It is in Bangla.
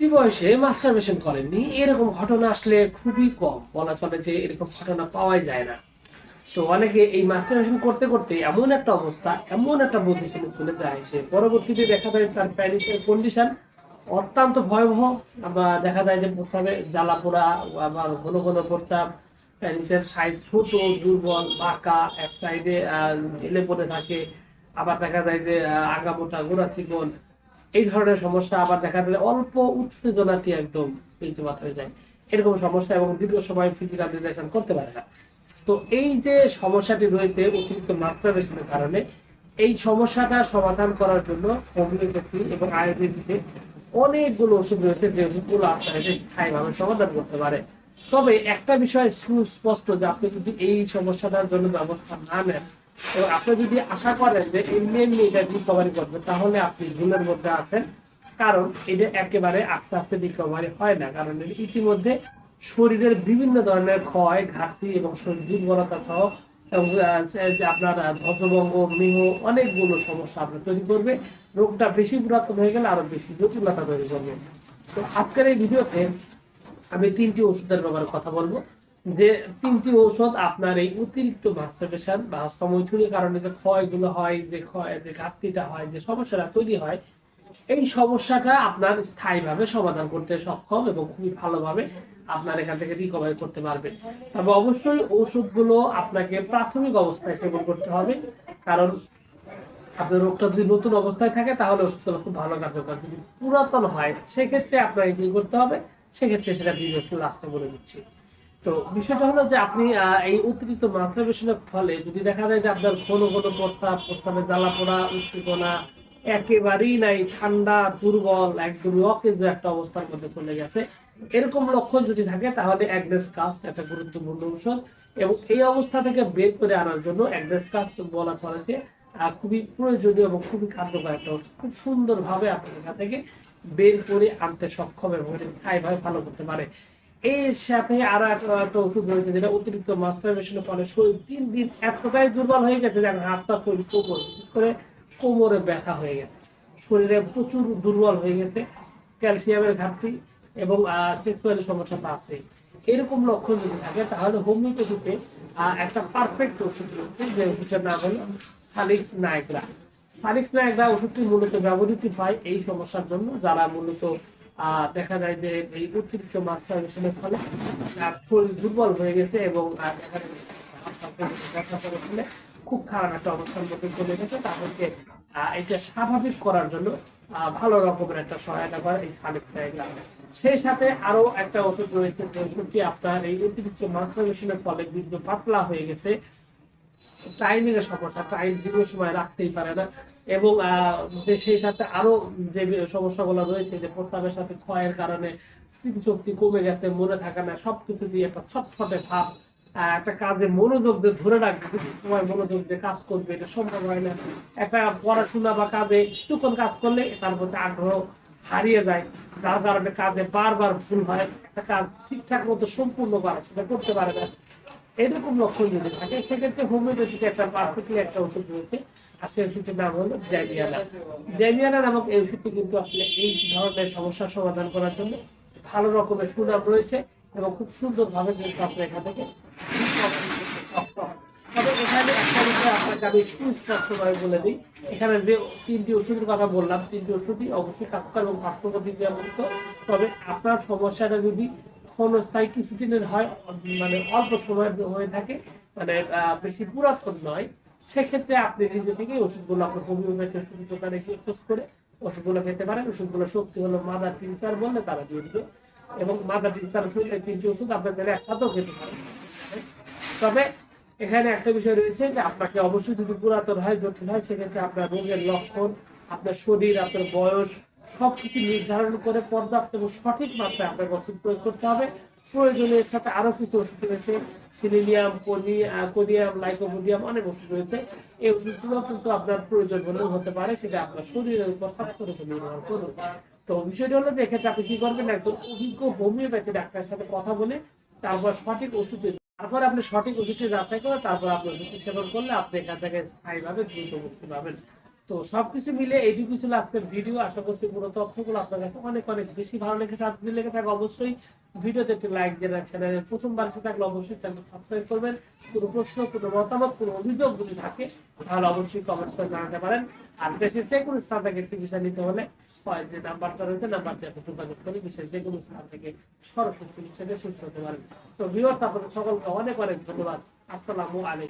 উঠতি বয়সে মাস্টারবেশন করেননি। এরকম ঘটনা আসলে খুবই কম। বলা চলে যে এরকম ঘটনা পাওয়াই যায় না। তো অনেকে এই মাস্টারবেশন করতে করতে এমন একটা অবস্থা, এমন একটা পজিশনে চলে যায় যে পরবর্তীতে দেখা যায় তার প্যারিসের কন্ডিশন অত্যন্ত ভয়াবহ। বা দেখা যায় যে প্রস্রাবে জ্বালা পোড়া আবার ঘন ঘন প্রস্রাব প্যারিসের সাইজ ছোট, দুর্বল, বাঁকা, এক সাইডে ঢেলে পড়ে থাকে। আবার দেখা যায় যে আগা মোটা গোড়া চিকন। এই ধরনের সমস্যা আবার দেখা যায় অল্প উত্তেজনাতে একদম বীর্যপাত হয়ে যায়। এরকম সমস্যা এবং দীর্ঘ সময় ফিজিক্যাল রিলেশন করতে পারে না। তো এই যে সমস্যাটি রয়েছে অতিরিক্ত মাস্টারবেশনের কারণে, এই সমস্যাটা সমাধান করার জন্য হোমিওপ্যাথি এবং আয়ুর্বেদিতে অনেকগুলো ওষুধ রয়েছে যে ওষুধগুলো আপনার এটা স্থায়ীভাবে সমাধান করতে পারে। তবে একটা বিষয় সুস্পষ্ট যে আপনি যদি এই সমস্যাটার জন্য ব্যবস্থা না নেন এবং আপনি যদি আশা করেন যে এমনি এমনি এটা রিকভারি করবে, তাহলে আপনি ভুলের মধ্যে আছেন। কারণ এটা একেবারে আস্তে আস্তে রিকভারি হয় না। কারণ ইতিমধ্যে শরীরের বিভিন্ন ধরনের ক্ষয়, ঘাটতি এবং শরীর দুর্বলতা সহ আপনার ধ্বজভঙ্গ, মেহ, অনেকগুলো সমস্যা আপনার তৈরি করবে। রোগটা বেশি পুরাতন হয়ে গেলে আরও বেশি জটিলতা তৈরি করবে। তো আজকের এই ভিডিওতে আমি তিনটি ওষুধের ব্যাপারে কথা বলব। যে তিনটি ঔষধ আপনার এই অতিরিক্ত মাস্টারবেশন বা হস্তমৈথুনের কারণে যে ক্ষয়গুলো হয়, যে ক্ষয়, যে ঘাটতিটা হয়, যে সমস্যাটা তৈরি হয়, এই সমস্যাটা আপনার স্থায়ীভাবে সমাধান করতে সক্ষম এবং খুবই ভালোভাবে আপনার এখান থেকে রিকভারি করতে পারবেন তবে অবশ্যই ওষুধগুলো আপনাকে প্রাথমিক অবস্থায় সেবন করতে হবে, কারণ আপনার রোগটা যদি নতুন অবস্থায় থাকে, তাহলে ওষুধগুলো খুব ভালো কার্যকর। যদি পুরাতন হয়, সেক্ষেত্রে আপনাকে কি করতে হবে? সেক্ষেত্রে সেটা বীজ ওষুধ লাস্টে বলে দিচ্ছি। তো বিষয়টা হলো যে আপনি এই অতিরিক্ত মাস্টারবেশনের ফলে যদি দেখা যায় যে আপনার ঘন ঘন প্রস্তাব প্রস্তাবে জ্বালা পোড়া উদ্দীপনা একেবারেই নাই ঠান্ডা দুর্বল অকেজ একটা অবস্থার মধ্যে চলে গেছে এরকম লক্ষণ যদি থাকে তাহলে কাস্ট একটা গুরুত্বপূর্ণ ঔষধ এবং এই অবস্থা থেকে বের করে আনার জন্য কাস্ট বলা চলেছে আহ, খুবই প্রয়োজনীয় এবং খুবই কার্যকর একটা ওষুধ খুব সুন্দরভাবে আপনার থেকে বের করে আনতে সক্ষম এবং ভালো করতে পারে। এর সাথে আরও একটা ওষুধ রয়েছে যেটা অতিরিক্ত মাস্টারবেশনের ফলে শরীর দিন দিন এতটাই দুর্বল হয়ে গেছে যে এখন হাত শরীর কোমর, বিশেষ করে কোমরে ব্যথা হয়ে গেছে। শরীরে প্রচুর দুর্বল হয়ে গেছে, ক্যালসিয়ামের ঘাটতি এবং সেক্সুয়ালি সমস্যা তো আছে এরকম লক্ষণ যদি থাকে, তাহলে হোমিওপ্যাথিতে একটা পারফেক্ট ওষুধ রয়েছে যে ওষুধটার নাম হলো সালিক্স নায়গ্রা। সালিক্স নায়গ্রা ওষুধটি মূলত ব্যবহৃত হয় এই সমস্যার জন্য যারা মূলত দেখা যায় যে এই অতিরিক্ত মাস্টারবেশনের ফলে আহ, শরীর দুর্বল হয়ে গেছে এবং ফেলে খুব খারাপ একটা অবস্থার মধ্যে চলে গেছে। তাদেরকে এটা স্বাভাবিক করার জন্য ভালো রকমের একটা সহায়তা করে এই নায়গ্রা সেই সাথে আরও একটা ওষুধ রয়েছে যে ওষুধটি আপনার এই অতিরিক্ত মাস্টারবেশনের ফলে বীর্য পাতলা হয়ে গেছে। টাইমিং এর সমস্যা টাইম দীর্ঘ সময় রাখতেই পারে না। এবং সেই সাথে আরও যে সমস্যাগুলো রয়েছে, যে প্রস্তাবের সাথে ক্ষয়ের কারণে স্মৃতিশক্তি কমে গেছে, মনে থাকে না, সবকিছু দিয়ে একটা ছটফটে ভাব একটা কাজে মনোযোগ দিয়ে ধরে রাখবে, কিছু সময় মনোযোগ দিয়ে কাজ করবে, এটা সম্ভব হয় না। একটা পড়াশোনা বা কাজে কিছুক্ষণ কাজ করলে তার মধ্যে আগ্রহ হারিয়ে যায়, যার কারণে কাজে বারবার ভুল হয়, একটা কাজ ঠিকঠাক মতো সম্পূর্ণ করে, সেটা করতে পারে না। এরকম লক্ষণ যদি থাকে, সেক্ষেত্রে হোমিওপ্যাথিতে একটা পারফেক্টলি একটা ওষুধ রয়েছে। আর সেই ওষুধটির নাম হলো ড্যামিয়ানা ড্যামিয়ানা নামক এই ওষুধটি কিন্তু আসলে এই ধরনের সমস্যার সমাধান করার জন্য ভালো রকমের সুনাম রয়েছে এবং খুব সুন্দরভাবে কিন্তু আপনি এখান থেকে তবে এখানে একটা বিষয় আপনাকে আমি সুস্পষ্টভাবে বলে দিই। এখানে যে তিনটি ওষুধের কথা বললাম, তিনটি ওষুধই অবশ্যই কাজ করে এবং পার্শ্ব প্রতিক্রিয়া মুক্ত তবে আপনার সমস্যাটা যদি ক্ষণস্থায়ী কিছুদিনের হয় মানে অল্প সময়ের হয়ে থাকে মানে বেশি পুরাতন নয়। সেক্ষেত্রে আপনি নিজে থেকে ওষুধগুলো আপনার হোমিওপ্যাথি ওষুধ দোকানে গিয়ে খোঁজ করে ওষুধগুলো খেতে পারেন। ওষুধগুলো শক্তি হলো মাদার টিনসার বললে তারা দিয়ে দিবে এবং মাদার টিনসার ওষুধ, এই তিনটি ওষুধ আপনার চাইলে একসাথেও খেতে পারেন। তবে এখানে একটা বিষয় রয়েছে যে আপনাকে অবশ্যই যদি পুরাতন হয়, জটিল হয়, সেক্ষেত্রে আপনার রোগের লক্ষণ, আপনার শরীর, আপনার বয়স সবকিছু নির্ধারণ করে পর্যাপ্ত এবং সঠিক মাত্রায় আপনাকে ওষুধ প্রয়োগ করতে হবে। প্রয়োজনের সাথে আরও কিছু ওষুধ রয়েছে। সিলিনিয়াম কোডিয়াম লাইকোপোডিয়াম অনেক ওষুধ রয়েছে। এই ওষুধগুলো কিন্তু আপনার প্রয়োজন হলেও হতে পারে, সেটা আপনার শরীরের উপর স্বাস্থ্যের উপর নির্ভর করবে। তো বিষয়টা হলো দেখে আপনি কি করবেন? একজন অভিজ্ঞ হোমিওপ্যাথি ডাক্তারের সাথে কথা বলে তারপর সঠিক ওষুধ তারপর আপনি সঠিক ওষুধটি যাচাই করে তারপর আপনি ওষুধটি সেবন করলে আপনি এখান থেকে স্থায়ীভাবে দ্রুত মুক্তি পাবেন। তো সবকিছু মিলে এইটুকু ছিল আজকের ভিডিও আশা করছি পুরো তথ্যগুলো আপনার কাছে অনেক অনেক বেশি ভালো লেগেছে। যদি লেগে থাকে অবশ্যই ভিডিওতে একটি লাইক দিয়ে রাখছেন প্রথমবার এসে থাকলে অবশ্যই চ্যানেল সাবস্ক্রাইব করবেন। কোনো প্রশ্ন, কোনো মতামত, কোনো অভিযোগ যদি থাকে, তাহলে অবশ্যই কমেন্টস করে জানাতে পারেন। আর দেশের যে কোনো স্থান থেকে চিকিৎসা নিতে হলে যে নাম্বারটা রয়েছে, নাম্বারটি আপনি যোগাযোগ করে বিশেষ যে কোনো স্থান থেকে সরাসরি চিকিৎসা নিয়ে সুস্থ হতে পারেন। তো ভিউয়ার্স আপনাদের সকলকে অনেক অনেক ধন্যবাদ। আসসালামু আলাইকুম।